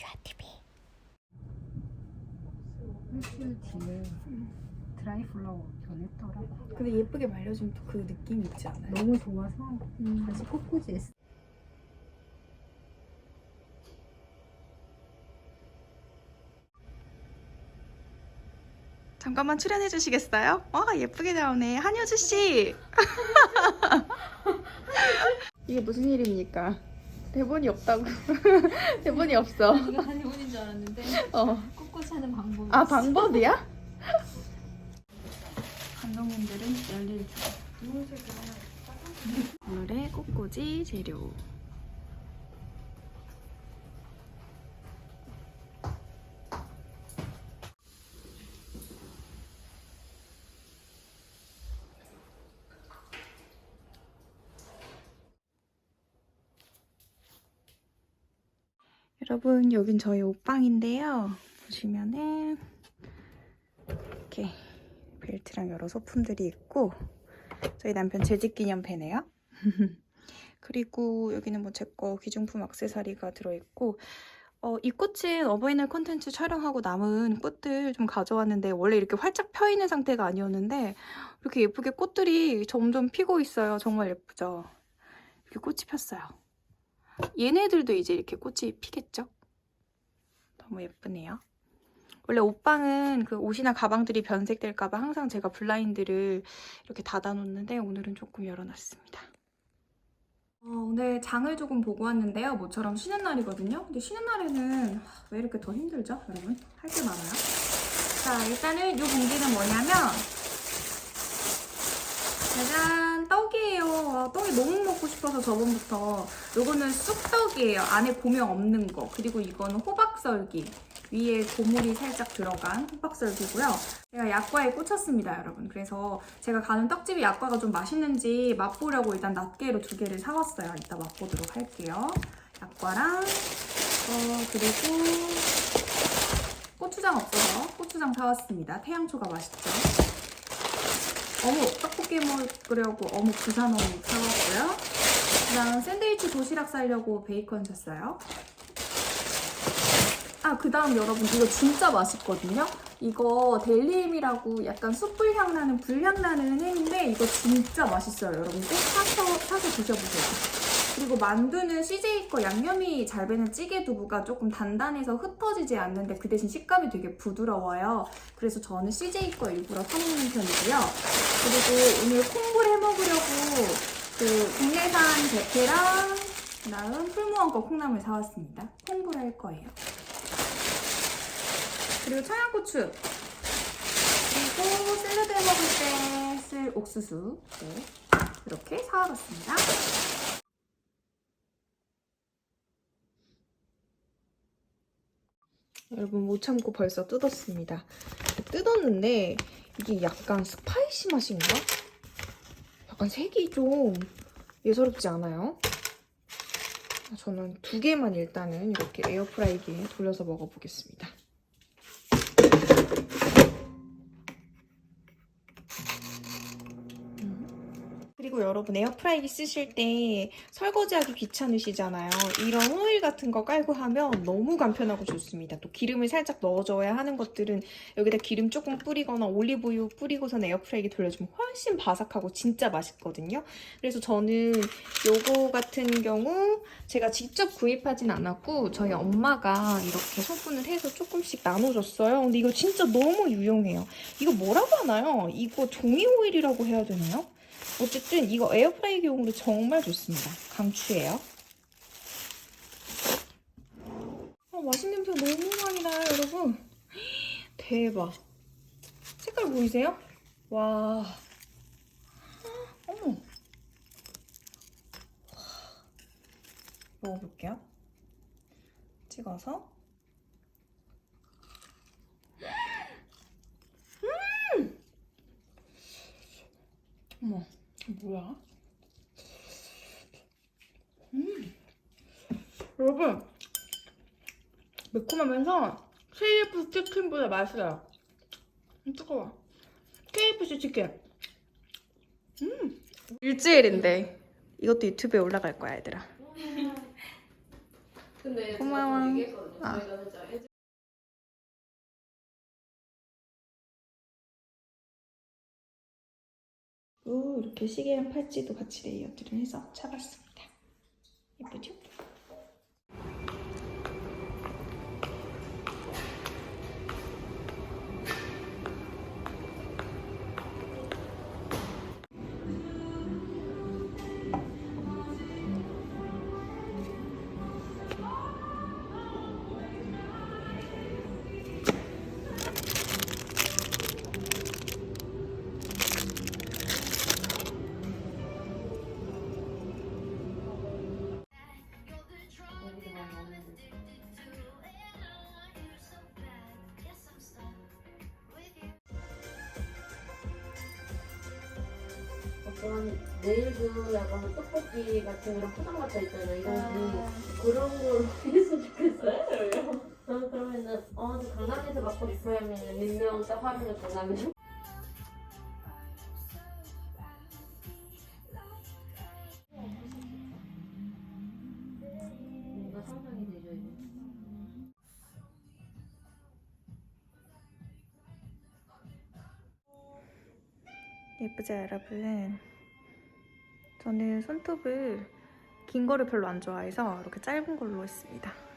듀아TV 일주일 뒤에 드라이 플라워 변했더라고. 근데 예쁘게 말려주면 또 그 느낌이 있지 않아요? 너무 좋아서 음. 다시 꽃꽂이 했어. 잠깐만 출연해 주시겠어요? 와 예쁘게 나오네 한효주 씨. 이게 무슨 일입니까? 대본이 없다고. 대본이 없어. 이거 한의원인 줄 알았는데 어. 꽃꽂이 하는 방법이 아 방법이야? 감독님들은 열일 중. 오늘의 꽃꽂이 재료. 여러분 여긴 저희 옷방인데요. 보시면은 이렇게 벨트랑 여러 소품들이 있고 저희 남편 재직기념패네요. 그리고 여기는 뭐 제 거 귀중품 액세서리가 들어있고 어, 이 꽃은 어버이날 콘텐츠 촬영하고 남은 꽃들 좀 가져왔는데 원래 이렇게 활짝 펴 있는 상태가 아니었는데 이렇게 예쁘게 꽃들이 점점 피고 있어요. 정말 예쁘죠? 이렇게 꽃이 폈어요. 얘네들도 이제 이렇게 꽃이 피겠죠? 너무 예쁘네요. 원래 옷방은 그 옷이나 가방들이 변색될까봐 항상 제가 블라인드를 이렇게 닫아놓는데 오늘은 조금 열어놨습니다. 어, 오늘 장을 조금 보고 왔는데요. 모처럼 쉬는 날이거든요. 근데 쉬는 날에는 하, 왜 이렇게 더 힘들죠, 여러분? 할 게 많아요. 자, 일단은 이 봉지는 뭐냐면 짜잔 와, 떡이 너무 먹고 싶어서 저번부터 요거는 쑥떡이에요. 안에 고명 없는 거. 그리고 이거는 호박썰기. 위에 고물이 살짝 들어간 호박썰기고요. 제가 약과에 꽂혔습니다, 여러분. 그래서 제가 가는 떡집이 약과가 좀 맛있는지 맛보려고 일단 낱개로 두 개를 사왔어요. 이따 맛보도록 할게요. 약과랑 어, 그리고 고추장 없어서 고추장 사왔습니다. 태양초가 맛있죠. 어묵 떡볶이 먹으려고 어묵 부산 어묵 사왔고요. 그다음 샌드위치 도시락 싸려고 베이컨 샀어요. 아 그다음 여러분 이거 진짜 맛있거든요. 이거 델리엠이라고 약간 숯불 향 나는 불향 나는 햄인데 이거 진짜 맛있어요. 여러분 꼭 사서 사서 드셔보세요. 그리고 만두는 CJ 거 양념이 잘 배는 찌개 두부가 조금 단단해서 흩어지지 않는데 그 대신 식감이 되게 부드러워요. 그래서 저는 CJ 거 일부러 사먹는 편이고요. 그리고 오늘 콩불 해 먹으려고 그 국내산 대패랑 그다음 풀무원 거 콩나물 사왔습니다. 콩불 할 거예요. 그리고 청양고추 그리고 샐러드 해 먹을 때 쓸 옥수수 네, 이렇게 사와봤습니다. 여러분 못 참고 벌써 뜯었습니다. 뜯었는데 이게 약간 스파이시 맛인가? 약간 색이 좀 예사롭지 않아요? 저는 두 개만 일단은 이렇게 에어프라이기에 돌려서 먹어보겠습니다. 그리고 여러분 에어프라이기 쓰실 때 설거지하기 귀찮으시잖아요. 이런 호일 같은 거 깔고 하면 너무 간편하고 좋습니다. 또 기름을 살짝 넣어줘야 하는 것들은 여기다 기름 조금 뿌리거나 올리브유 뿌리고선 에어프라이기 돌려주면 훨씬 바삭하고 진짜 맛있거든요. 그래서 저는 요거 같은 경우 제가 직접 구입하진 않았고 저희 엄마가 이렇게 소분을 해서 조금씩 나눠줬어요. 근데 이거 진짜 너무 유용해요. 이거 뭐라고 하나요? 이거 종이 호일이라고 해야 되나요? 어쨌든 이거 에어프라이기용으로 정말 좋습니다. 강추해요. 아, 맛있는 냄새 너무 많이 나요, 여러분. 대박. 색깔 보이세요? 와. 어머. 먹어볼게요. 찍어서. 음! 어머. 뭐야? 음. 여러분, 매콤하면서 KFC 치킨보다 맛있어요. 음, 뜨거워. KFC 치킨. 음. 일주일인데 이것도 유튜브에 올라갈 거야, 얘들아. 근데 고마워. 아. 이렇게 시계랑 팔찌도 같이 레이어드를 해서 차봤습니다. 예쁘죠? 어떤 네일도 약간 떡볶이 같은 그런 포장 같아 있잖아. 이런 거 그런 걸로 했으면 좋겠어요. 어, 그러면은 어, 저 강남에서 맡고 싶어요 하면 민명 딱 하면 강남에서. 뭔가 상상이 되죠. 예쁘죠, 여러분? 저는 손톱을 긴 거를 별로 안 좋아해서 이렇게 짧은 걸로 했습니다.